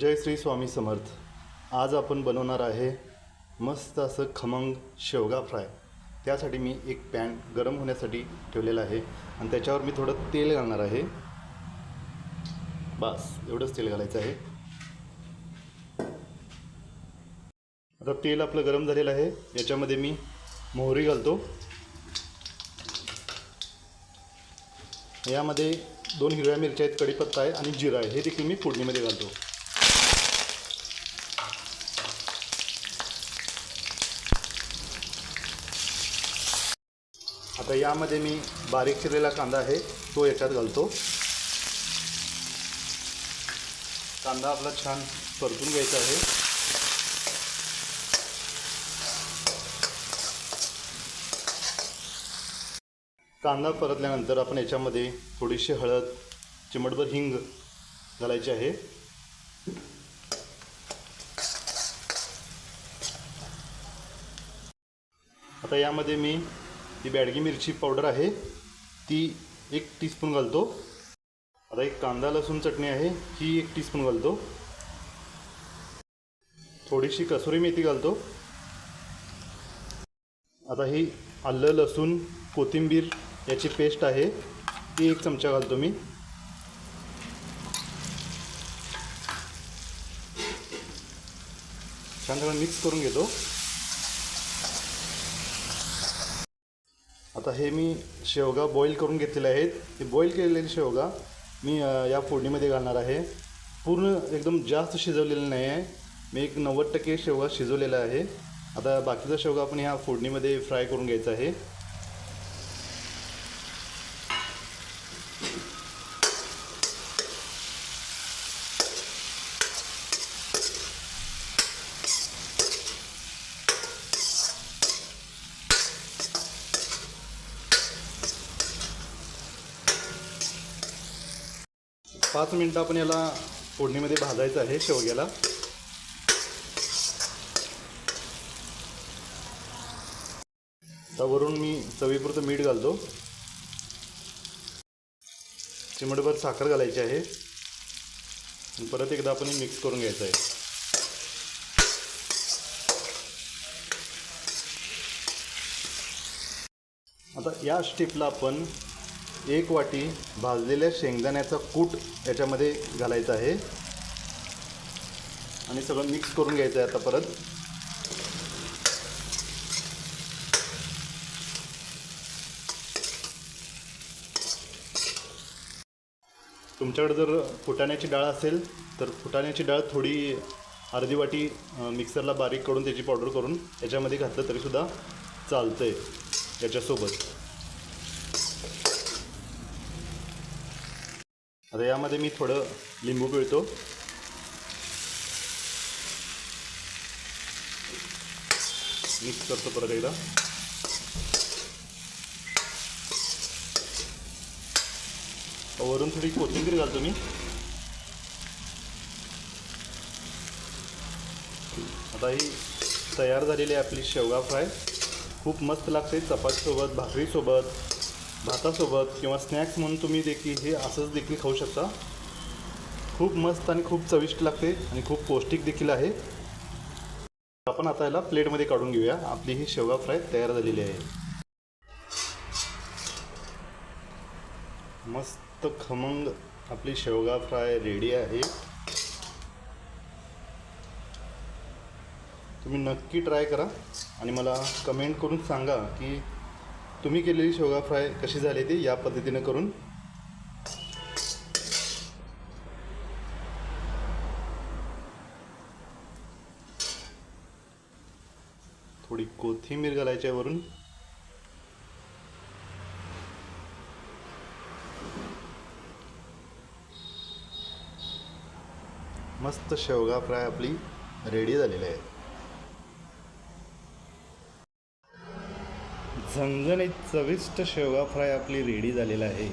जय श्री स्वामी समर्थ. आज आपण बनवणार आहे मस्त असं खमंग शेवगा फ्राय. त्यासाठी मी एक पॅन गरम होण्यासाठी ठेवलेला आहे आणि त्याच्यावर मी थोडं तेल घालणार आहे. बस एवढंच तेल घालायचं आहे. आता तेल आपलं गरम झालेलं आहे. याच्यामध्ये मी मोहरी घालतो. यामध्ये दोन हिरव्या मिरच्या आहेत कढीपत्ता आहे आणि जिरा आहे. हे देखील मी फोडणीमध्ये घालतो. आता यामध्ये मी बारीक चिरलेला कांदा आहे तो याच्यात घालतो. कांदा आपला छान परतून घ्यायचा आहे. कांदा परतल्यानंतर आपण याच्यामध्ये थोडीशी हळद चिमटभर हिंग घालायची आहे. आता यामध्ये मी ती बॅडगी मिरची पावडर आहे ती एक टीस्पून घालतो. आता एक कांदा लसूण चटणी आहे ही एक टीस्पून घालतो. थोडीशी कसुरी मेथी घालतो. आता ही आलं लसूण कोथिंबीर याची पेस्ट आहे ती एक चमचा घालतो मी. छान मिक्स करून घेतो. आता हे मी शेवगा बॉईल करून घेतलेले आहेत. हे बॉईल केलेले शेवगा मी या फोडणीमध्ये घालणार आहे. पूर्ण एकदम जास्त शिजवलेलं नाही आहे. मी एक नव्वद टक्के शेवगा शिजवलेला आहे. आता बाकीचा शेवगा आपण ह्या फोडणीमध्ये फ्राय करून घ्यायचा आहे. पाच मिनटं आपण याला फोडणीमध्ये भाजायचं आहे शेवग्याला. त्यावरून मी चवीपुरतं मीठ घालतो. चिमटभर साखर घालायची आहे. परत एकदा आपण मिक्स करून घ्यायचं आहे. आता या स्टेपला आपण एक वाटी भाजलेल्या शेंगदाण्याचा कूट याच्यामध्ये घालायचा आहे. आणि सगळं मिक्स करून घ्यायचं आहे आता परत. तुमच्याकडे जर फुटाण्याची डाळ असेल तर फुटाण्याची डाळ थोडी अर्धी वाटी मिक्सरला बारीक करून त्याची पावडर करून याच्यामध्ये घातलं तरीसुद्धा चालतं आहे याच्यासोबत. आता यामध्ये मी थोडं लिंबू पिळतो. मिक्स करतो परत एकदा. वरून थोडी कोथिंबीर घालतो मी. आता ही तयार झालेली आहे आपली शेवगा फ्राय खूप मस्त लागते. चपातीसोबत भाकरीसोबत. भातासोबत किंवा स्नॅक्स म्हणून तुम्ही देखील हे असंच देखील खाऊ शकता. खूप मस्त आणि खूप चविष्ट लागते आणि खूप पौष्टिक देखील आहे. आपण आता याला प्लेटमध्ये काढून घेऊया. आपली ही शेवगा फ्राय तयार झालेली आहे. मस्त खमंग आपली शेवगा फ्राय रेडी आहे. तुम्ही नक्की ट्राय करा आणि मला कमेंट करून सांगा की तुम्ही केलेली शेवगा फ्राय कशी झाली ती या पद्धतीनं करून? थोडी कोथिंबीर घालायची आहे वरून. मस्त शेवगा फ्राय आपली रेडी झालेली आहे. झणझणीत चविष्ट शेवगा फ्राय आपली रेडी झालेला आहे.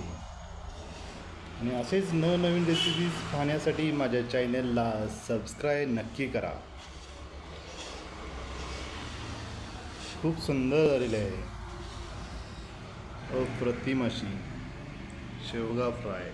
आणि असेच नवनवीन रेसिपीज पाहण्यासाठी माझ्या चॅनलला सबस्क्राईब नक्की करा. खूप सुंदर झालेले आहे. अप्रतिम अशी शेवगा फ्राय